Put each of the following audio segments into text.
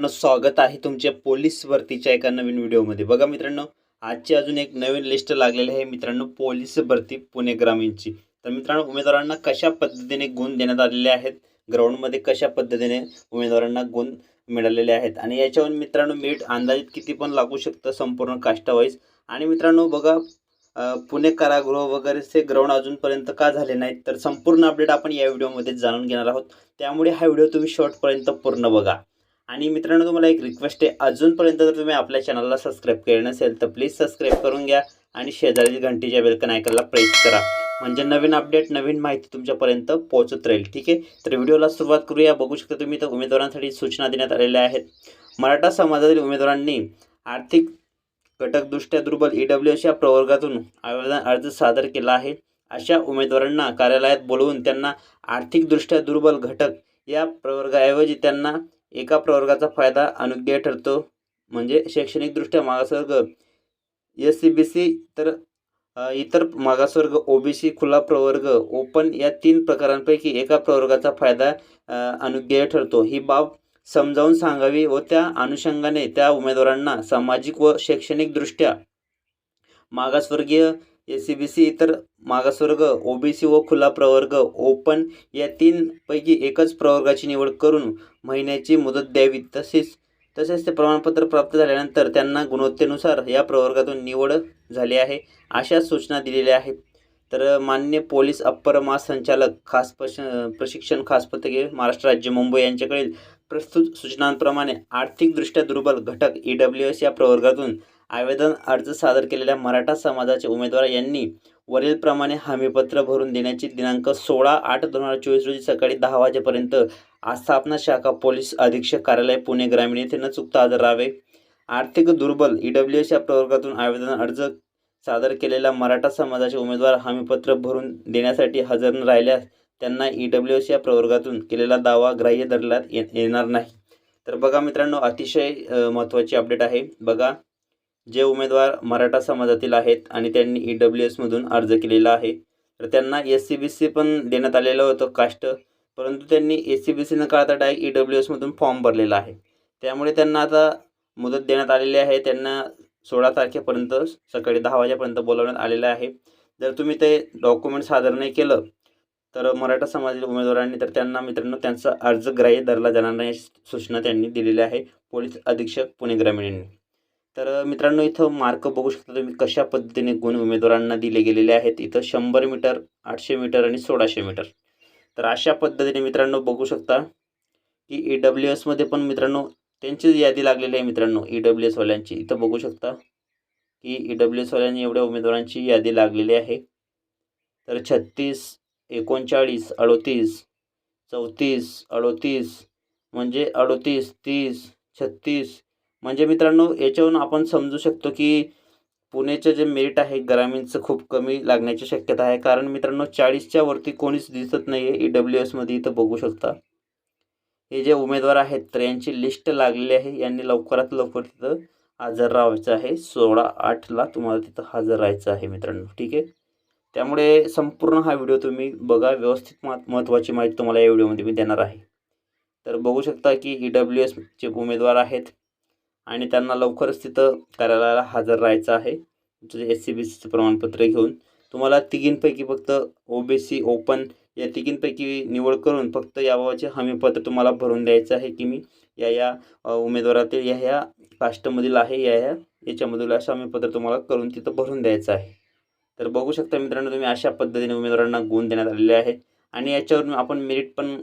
मित्रांनो स्वागत आहे तुमच्या पोलीस भरतीच्या एका नवीन व्हिडिओमध्ये. बघा मित्रांनो आजची अजून एक नवीन लिस्ट लागलेली आहे मित्रांनो पोलीस भरती पुणे ग्रामीणची. तर मित्रांनो उमेदवारांना कशा पद्धतीने गुण देण्यात आलेले आहेत? ग्राउंडमध्ये कशा पद्धतीने उमेदवारांना गुण मिळालेले आहेत? आणि याच्यावर मित्रांनो मीठ अंदाजित किती पण लागू शकतं संपूर्ण काष्टावाईज आणि मित्रांनो बघा पुणे कारागृह वगैरेचे ग्राउंड अजूनपर्यंत का झाले नाहीत? तर संपूर्ण अपडेट आपण या व्हिडिओमध्ये जाणून घेणार आहोत. त्यामुळे हा व्हिडिओ तुम्ही शॉर्टपर्यंत पूर्ण बघा. आणि मित्रांनो तुम्हाला एक रिक्वेस्ट आहे. अजूनपर्यंत जर तुम्ही आपल्या चॅनलला सबस्क्राईब केलं नसेल तर प्लीज सबस्क्राईब करून घ्या आणि शेजारी घंटीच्या बेलकन आयकनला प्रेस करा. म्हणजे नवीन अपडेट नवीन माहिती तुमच्यापर्यंत पोहोचत राहील. ठीक आहे? तर व्हिडिओला सुरुवात करूया. बघू शकता तुम्ही तर उमेदवारांसाठी सूचना देण्यात आलेल्या आहेत. मराठा समाजातील उमेदवारांनी आर्थिक घटकदृष्ट्या दुर्बल. ई डब्ल्यू एस या प्रवर्गातून आवेदन अर्ज सादर केला आहे. अशा उमेदवारांना कार्यालयात बोलवून त्यांना आर्थिकदृष्ट्या दुर्बल घटक या प्रवर्गाऐवजी त्यांना एका प्रवर्गाचा फायदा अनुज्ञेय ठरतो. म्हणजे शैक्षणिकदृष्ट्या मागासवर्ग एस सी बी सी तर इतर मागासवर्ग ओ बी सी खुला प्रवर्ग ओपन या तीन प्रकारांपैकी एका प्रवर्गाचा फायदा अनुज्ञेय ठरतो. ही बाब समजावून सांगावी व त्या अनुषंगाने त्या उमेदवारांना सामाजिक व शैक्षणिकदृष्ट्या मागासवर्गीय एस सी बी सी इतर मागासवर्ग ओ बी सी व खुला प्रवर्ग ओपन या तीनपैकी एकच प्रवर्गाची निवड करून महिन्याची मुदत द्यावी. तसेच तसेच ते प्रमाणपत्र प्राप्त झाल्यानंतर त्यांना गुणवत्तेनुसार या प्रवर्गातून निवड झाली आहे अशा सूचना दिलेल्या आहेत. तर मान्य पोलीस अप्पर महासंचालक खास प्रश प्रशिक्षण खास पथके महाराष्ट्र राज्य मुंबई यांच्याकडील प्रस्तुत सूचनांप्रमाणे आर्थिकदृष्ट्या दुर्बल घटक ई डब्ल्यू एस या प्रवर्गातून आवेदन अर्ज सादर केलेल्या मराठा समाजाचे उमेदवार यांनी वरीलप्रमाणे हमीपत्र भरून देण्याची दिनांक सोळा आठ दोन हजार चोवीस रोजी सकाळी दहा वाजेपर्यंत आस्थापना शाखा पोलीस अधीक्षक कार्यालय पुणे ग्रामीण येथे न चुकता हजर राहावे. आर्थिक दुर्बल ई डब्ल्यू एस या प्रवर्गातून आवेदन अर्ज सादर केलेल्या मराठा समाजाचे उमेदवार हमीपत्र भरून देण्यासाठी हजर न राहिल्यास त्यांना ई डब्ल्यू एस या प्रवर्गातून केलेला दावा ग्राह्य धरण्यात येणार नाही. तर बघा मित्रांनो अतिशय महत्त्वाची अपडेट आहे. बघा जे उमेदवार मराठा समाजातील आहेत आणि त्यांनी ई डब्ल्यू एसमधून अर्ज केलेला आहे तर त्यांना एस सी बी सी पण देण्यात आलेलं होतं कास्ट परंतु त्यांनी एस सी बी सी न काढता डायरेक्ट ई डब्ल्यू एसमधून फॉर्म भरलेला आहे. त्यामुळे त्यांना आता मुदत देण्यात आलेली आहे. त्यांना सोळा तारखेपर्यंत सकाळी दहा वाजेपर्यंत बोलावण्यात आलेलं आहे. जर तुम्ही ते डॉक्युमेंट सादर नाही केलं तर मराठा समाजातील उमेदवारांनी तर त्यांना मित्रांनो त्यांचा अर्ज ग्राह्य धरला जाणार नाही सूचना त्यांनी दिलेली आहे. पोलीस अधीक्षक पुणे ग्रामीण यांनी तर मित्रांनो इथं मार्क बघू शकता तुम्ही कशा पद्धतीने गुण उमेदवारांना दिले गेलेले आहेत. इथं शंभर मीटर आठशे मीटर आणि सोळाशे मीटर. तर अशा पद्धतीने मित्रांनो बघू शकता की ई डब्ल्यू एसमध्ये पण मित्रांनो त्यांची यादी लागलेली आहे मित्रांनो ई डब्ल्यू एसवाल्यांची इथं बघू शकता की ई डब्ल्यू एसवाल्यांनी एवढ्या उमेदवारांची यादी लागलेली आहे. तर छत्तीस एकोणचाळीस अडोतीस चौतीस अडोतीस म्हणजे अडोतीस तीस छत्तीस म्हणजे मित्रांनो याच्यावरून आपण समजू शकतो की पुण्याचं जे मेरिट आहे ग्रामीणचं खूप कमी लागण्याची शक्यता आहे. कारण मित्रांनो चाळीसच्या वरती कोणीच दिसत नाही आहे ई डब्ल्यू एसमध्ये इथं बघू शकता. हे जे उमेदवार आहेत तर यांची लिस्ट लागलेली आहे. यांनी लवकरात लवकर तिथं हजर राहायचं आहे. सोळा आठला तुम्हाला तिथं हजर राहायचं आहे मित्रांनो. ठीक आहे? त्यामुळे संपूर्ण हा व्हिडिओ तुम्ही बघा. व्यवस्थित महत्त्वाची माहिती तुम्हाला या व्हिडिओमध्ये मी देणार आहे. तर बघू शकता की ई डब्ल्यू एसचे उमेदवार आहेत आणि त्यांना लवकरच तिथं कार्यालयाला हजर राहायचं आहे. एस सी बी सीचं प्रमाणपत्र घेऊन तुम्हाला तिघींपैकी फक्त ओ बी सी ओपन या तिघींपैकी निवड करून फक्त याबाबतचे हमीपत्र तुम्हाला भरून द्यायचं आहे की मी या या उमेदवारातील या ह्या कास्टमधील आहे या ह्या याच्यामधील असं हमीपत्र तुम्हाला करून तिथं भरून द्यायचं आहे. तर बघू शकता मित्रांनो तुम्ही अशा पद्धतीने उमेदवारांना गुण देण्यात आलेले आहे. आणि याच्यावरून आपण मेरिट पण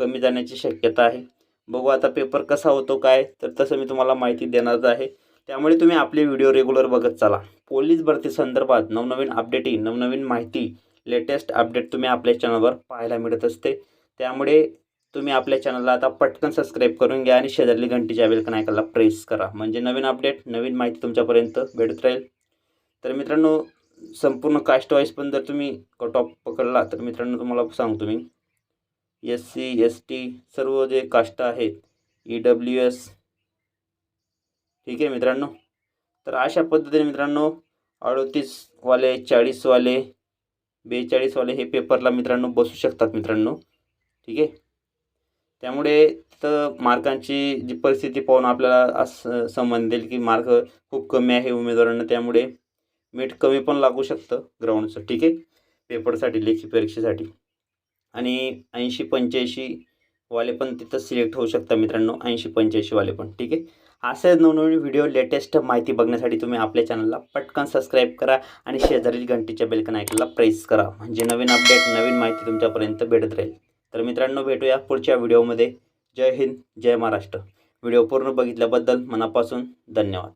कमी जाण्याची शक्यता आहे. बघू आता पेपर कसा होतो काय तर तसं मी तुम्हाला माहिती देणारच आहे. त्यामुळे तुम्ही आपले व्हिडिओ रेग्युलर बघत चला. पोलीस भरती संदर्भात नवनवीन अपडेटिंग नवनवीन माहिती लेटेस्ट अपडेट तुम्ही आपल्या चॅनलवर पाहायला मिळत असते. त्यामुळे तुम्ही आपल्या चॅनलला आता पटकन सबस्क्राईब करून घ्या आणि शेजारली घंटीच्या बेलकन ऐकायला प्रेस करा. म्हणजे नवीन अपडेट नवीन माहिती तुमच्यापर्यंत भेटत राहील. तर मित्रांनो संपूर्ण कास्ट वाईज पण जर तुम्ही कट ऑफ पकडला तर मित्रांनो तुम्हाला सांगतो मी. एस सी एस टी सर्व जे कास्ट आहेत ई डब्ल्यू एस. ठीक आहे मित्रांनो? तर अशा पद्धतीने मित्रांनो अडतीसवाले चाळीसवाले बेचाळीसवाले हे पेपरला मित्रांनो बसू शकतात मित्रांनो. ठीक आहे? त्यामुळे तर मार्कांची जी परिस्थिती पाहून आपल्याला असं समजेल की मार्क खूप कमी आहे उमेदवारांना त्यामुळे मीठ कमी पण लागू शकतं ग्राउंडचं ठीक आहे? पेपरसाठी लेखी परीक्षेसाठी. आणि ऐंशी पंच्याऐंशी वाले पण तिथं सिलेक्ट होऊ शकता मित्रांनो. ऐंशी पंच्याऐंशी वाले पण ठीक आहे? असे नवनवीन व्हिडिओ लेटेस्ट माहिती बघण्यासाठी तुम्ही आपल्या चॅनलला पटकन सबस्क्राईब करा आणि शेजारील घंटीच्या बेलकन ऐकायला प्रेस करा. म्हणजे नवीन अपडेट नवीन माहिती तुमच्यापर्यंत भेटत राहील. तर मित्रांनो भेटूया पुढच्या व्हिडिओमध्ये जय हिंद जय महाराष्ट्र. व्हिडिओ पूर्ण बघितल्याबद्दल मनापासून धन्यवाद.